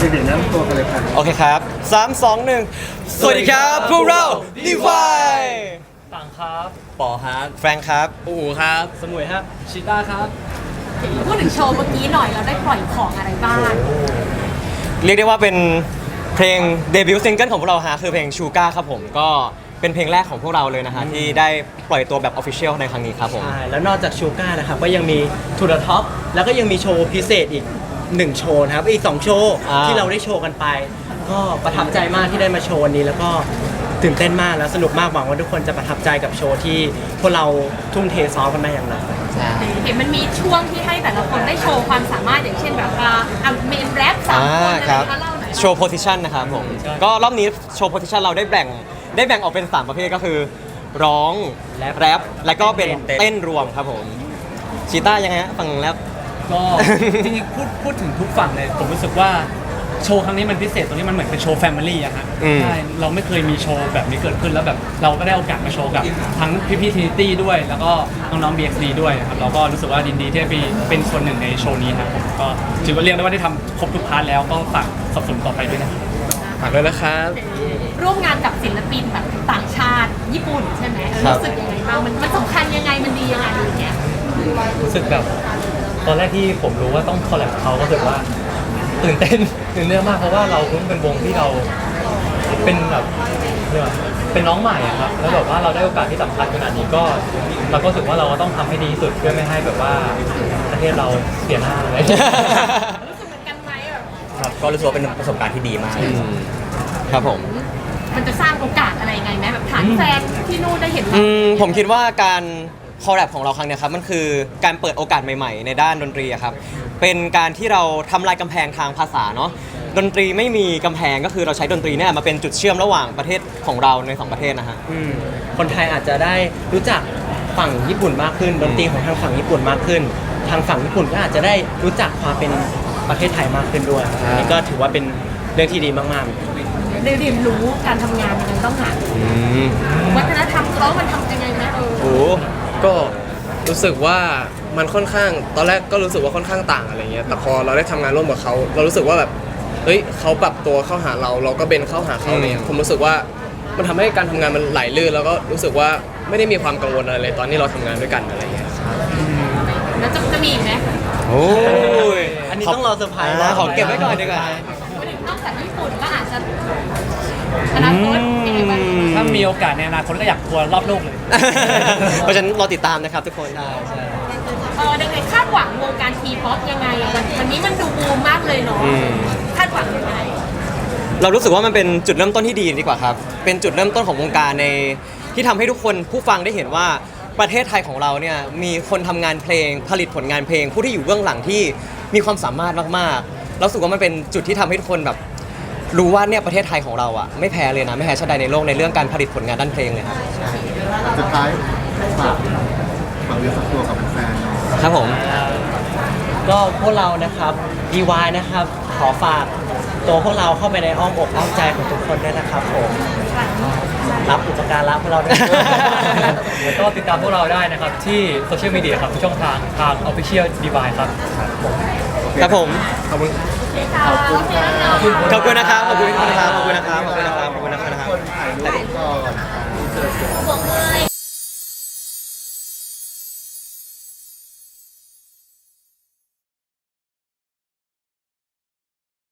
เด็กๆแนะนำตัวกันเลยครับโอเคครับ3 2 1สวัสดีครับพวกเรา Defy ต่างครับปอครับแฟรงค์ครับ อู๋ครับ สมุยครับ ชิต้าครับพูดถึงโชว์เมื่อกี้หน่อยเราได้ปล่อยของอะไรบ้าง เรียกได้ว่าเป็นเพลงเดบิวต์ซิงเกิลของพวกเราฮะคือเพลงชูก้าครับผมก็เป็นเพลงแรกของพวกเราเลยนะฮะที่ได้ปล่อยตัวแบบออฟฟิเชียลในครั้งนี้ครับผม ใช่แล้วนอกจากชูก้านะครับก็ยังมีทูด e ท็อปแล้วก็ยังมีโชว์พิเศษอีก หนึ่งโชว์นะครับอีก2โชว์อ่า ที่เราได้โชว์กันไป ก็ประทับใจมากที่ได้มาโชว์วันนี้ แล้วก็ตื่นเต้นมากแล้วสนุกมากหวังว่าทุกคนจะประทับใจกับโชว์ที่พวกเราทุ่มเทซ้อมกันมาอย่างหนักเห็นมันมีช่วงที่ให้แต่ละคนได้โชว์ความสามารถอย่างเช่นแบบว่าอะเมนแรปสามคนอะไรครับคะเล่าหน่อยโชว์โพสิชันนะครับผมก็รอบนี้โชว์โพสิชันเราได้แบ่งได้แบ่งออกเป็น 3 ประเภทก็คือ ร้องแรปแรปแล้วก็เป็นเต้น เต้นรวมครับผมชีต้ายังไงฮะฝั่งแรป ก็จริงๆพูดพูดถึงทุกฝั่งเลย ผมรู้สึกว่าโชว์ครั้งนี้มันพิเศษตรงที่มันเหมือนเป็นโชว์แฟมิลี่อะฮะอืม ใช่เราไม่เคยมีโชว์แบบนี้เกิดขึ้นแล้วแบบเราก็ได้โอกาสมาโชว์กับทั้งพี่พี่ทีนิตี้ด้วย แล้วก็น้องๆ BXD ด้วยครับเราก็รู้สึกว่าดีดีที่ได้ไปเป็นส่วนหนึ่งในโชว์นี้ครับผมก็ถือว่าเรียกได้ว่าได้ทำครบทุกพาร์ทแล้วก็ฝากสนับสนุนต่อไปด้วยนะครับฝากด้วยนะครับ ร่วมงานกับศิลปินแบบต่างชาติญี่ปุ่นใช่ไหมเออครับ รู้สึกยังไงบ้างมันมันสำคัญยังไงมันดียังไงอะไรอย่างเงี้ยรู้สึกแบบ ตอนแรกที่ผมรู้ว่าต้องคอลแลบเขาก็รู้สึกว่าตื่นเต้น ตื่นเต้นมากเพราะว่าเราเพิ่งเป็นวงที่เราเป็นแบบเรียกว่าเป็นน้องใหม่อะครับแล้วแบบว่าเราได้โอกาสที่สำคัญขนาดนี้ก็เราก็รู้สึกว่าเราก็ต้องทำให้ดีที่สุดเพื่อไม่ให้แบบว่าประเทศเราเสียหน้าอะไรรู้สึกเหมือนกันไหมแบบครับก็รู้สึกว่าเป็นประสบการณ์ที่ดีมาก ครับผม มันจะสร้างโอกาสอะไรไงไหมแบบฐานแฟนที่นู่นได้เห็นเราอืมผมคิดว่าการ คอลแลบของเราครั้งเนี้ยครับมันคือการเปิดโอกาสใหม่ๆ ในด้านดนตรีอะครับเป็นการที่เราทำลายกำแพงทางภาษาเนาะดนตรีไม่มีกำแพงก็คือเราใช้ดนตรีเนี่ยมาเป็นจุดเชื่อมระหว่างประเทศของเราในสองประเทศนะฮะ อืมคนไทยอาจจะได้รู้จักฝั่งญี่ปุ่นมากขึ้นดนตรีของทางฝั่งญี่ปุ่นมากขึ้น ทางฝั่งญี่ปุ่นก็อาจจะได้รู้จักความเป็นประเทศไทยมากขึ้นด้วยอันนี้ก็ถือว่าเป็นเรื่องที่ดีมากๆ ได้เรียนรู้การทำงานยังไงต้องหาวัฒนธรรม ก็รู้สึกว่ามันค่อนข้างตอนแรกก็รู้สึกว่าค่อนข้างต่างอะไรเงี้ยแต่พอเราได้ทำงานร่วมกับเขาเรารู้สึกว่าแบบเฮ้ยเขาปรับตัวเข้าหาเรา เราก็เบนเข้าหาเขาอะไรเนี่ยผมรู้สึกว่ามันทำให้การทำงานมันไหลลื่นแล้วก็รู้สึกว่าไม่ได้มีความกังวลอะไรเลยตอนที่เราทำงานด้วยกันอะไรเงี้ย แล้วจะจะมีอีกไหมโอ้ย อันนี้ต้องรอเซอร์ไพรส์อ่าขอเก็บไว้ก่อนดีกว่า นอกจากญี่ปุ่นก็อาจจะอนาคตยังไงบ้าง ถ้ามีโอกาสในอนาคตก็อยากทัวร์รอบโลกเลย เพราะฉะนั้นรอติดตามนะครับทุกคนเออยังไงคาดหวังวงการทีป๊อปยังไงวันวันนี้มันดูบูมมากเลยเนาะอืม คาดหวังยังไงเรารู้สึกว่ามันเป็นจุดเริ่มต้นที่ดีดีกว่าครับ เป็นจุดเริ่มต้นของวงการในที่ทำให้ทุกคนผู้ฟังได้เห็นว่าประเทศไทยของเราเนี่ยมีคนทำงานเพลง ผลิตผลงานเพลง ผู้ที่อยู่เบื้องหลังที่มีความสามารถมากๆเรารู้สึกว่ามันเป็นจุดที่ทำให้ทุกคนแบบ รู้ว่าเนี่ยประเทศไทยของเราอะไม่แพ้เลยนะไม่แพ้ชาติใดในโลกในเรื่องการผลิตผลงานด้านเพลงเลยครับสุดท้ายฝากฝากเรื่องสักตัวกับแฟนครับผม ก็พวกเรานะครับ DY นะครับ ขอฝากตัวพวกเราเข้าไปในอ้อมอกอ้อมใจของทุกคนด้วยนะครับผมรับอุปการะพวกเราด้วยแล้วก็ติดตามพวกเราได้นะครับ ที่โซเชียลมีเดียครับทุกช่องทางทาง Official Device ครับ ครับผม ขอบคุณ ขอบคุณค่ะ ขอบคุณนะครับ ขอบคุณนะครับ ขอบคุณนะครับ ขอบคุณนะครับขอบคุณนะครับคนถ่ายรูปก่อนบอเลย